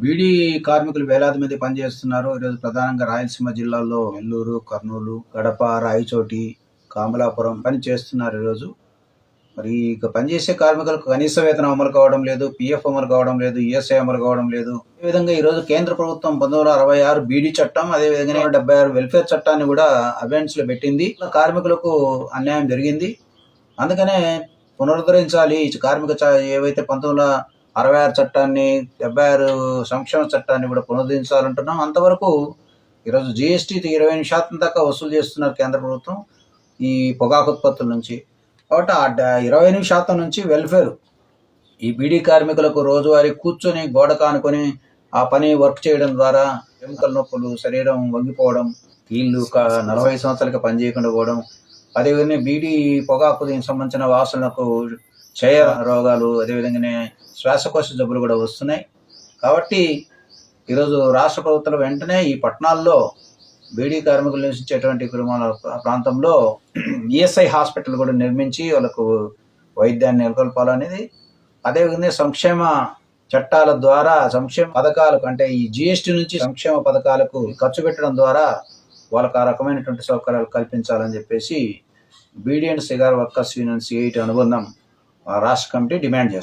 బీడీ కార్మికులు వేలాది మంది పనిచేస్తున్నారు. ఈరోజు ప్రధానంగా రాయలసీమ జిల్లాల్లో నెల్లూరు కర్నూలు గడప రాయచోటి కామలాపురం పని చేస్తున్నారు ఈరోజు. మరి ఇక పనిచేసే కార్మికులకు కనీస వేతనం అమలు కావడం లేదు పిఎఫ్ అమలు కావడం లేదు ఈఎస్ఐ అమలు కావడం లేదు. ఈ విధంగా ఈరోజు కేంద్ర ప్రభుత్వం పంతొమ్మిది వందల అరవై ఆరు బీడీ చట్టం అదే విధంగా డెబ్బై ఆరు వెల్ఫేర్ చట్టాన్ని కూడా అబెండ్స్లో పెట్టింది. కార్మికులకు అన్యాయం జరిగింది. అందుకనే పునరుద్ధరించాలి. కార్మిక చ- ఏవైతే పంతొమ్మిది వందల అరవై ఆరు చట్టాన్ని డెబ్బై ఆరు సంక్షేమ చట్టాన్ని కూడా పునరుద్ధరించాలంటున్నాం. అంతవరకు ఈరోజు జిఎస్టీ ఇరవై ఎనిమిది శాతం దాకా వసూలు చేస్తున్నారు కేంద్ర ప్రభుత్వం ఈ పొగాకు ఉత్పత్తుల నుంచి. కాబట్టి ఆ డ- ఇరవై ఎనిమిది శాతం నుంచి వెల్ఫేర్. ఈ బీడీ కార్మికులకు రోజువారీ కూర్చొని గోడ కానుకొని ఆ పని వర్క్ చేయడం ద్వారా ఎముకల నొప్పులు శరీరం వంగిపోవడం వీళ్ళు నలభై సంవత్సరాలకి పనిచేయకుండా పోవడం అదేవిధంగా బీడీ పొగాకు దీనికి సంబంధించిన వాసనలకు క్షయ రోగాలు అదేవిధంగానే శ్వాసకోశ జబ్బులు కూడా వస్తున్నాయి. కాబట్టి ఈరోజు రాష్ట్ర ప్రభుత్వం వెంటనే ఈ పట్టణాల్లో బీడీ కార్మికులు నివసించేటువంటి కుటుంబాల ప్రాంతంలో ఈఎస్ఐ హాస్పిటల్ కూడా నిర్మించి వాళ్ళకు వైద్యాన్ని నెలకొల్పాలనేది. అదేవిధంగా సంక్షేమ చట్టాల ద్వారా సంక్షేమ పథకాలకు అంటే ఈ జిఎస్టీ నుంచి సంక్షేమ పథకాలకు ఖర్చు పెట్టడం ద్వారా వాళ్ళకు ఆ రకమైనటువంటి సౌకర్యాలు కల్పించాలని చెప్పేసి beedi and cigar workers union CIT అనుబంధం రాష్ట్ర కమిటీ డిమాండ్ చేస్తుంది.